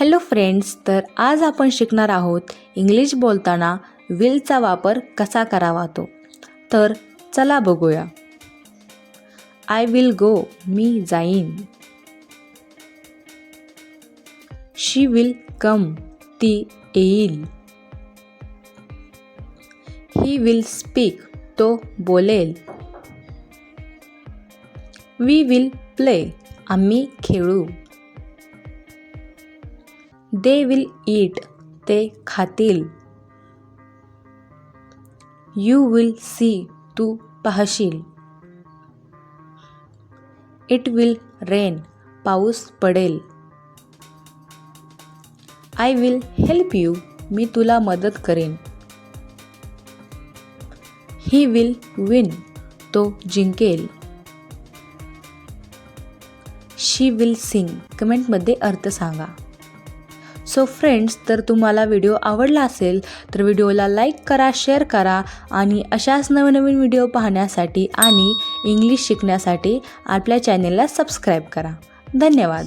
Hello friends तर आज आपण शिकणार आहोत इंग्लिश बोलताना विलचा वापर कसा करावा तो. तर चला बघूया. आय विल गो मी जाईन. शी विल कम ती येईल. ही विल स्पीक तो बोलेल. वी विल प्ले आम्ही खेळू. दे विल ईट ते खातील. यू विल सी तू पाहशील. इट विल रेन पाऊस पडेल. आय विल हेल्प यू मी तुला मदत करेन. ही विल विन तो जिंकेल. शी विल सिंग कमेंटमध्ये अर्थ सांगा. सो फ्रेंड्स तर तुम्हाला व्हिडिओ आवडला असेल तर व्हिडिओला लाईक करा शेअर करा आणि अशाच नवनवीन व्हिडिओ पाहण्यासाठी आणि इंग्लिश शिकण्यासाठी आपल्या चॅनेलला सबस्क्राईब करा. धन्यवाद.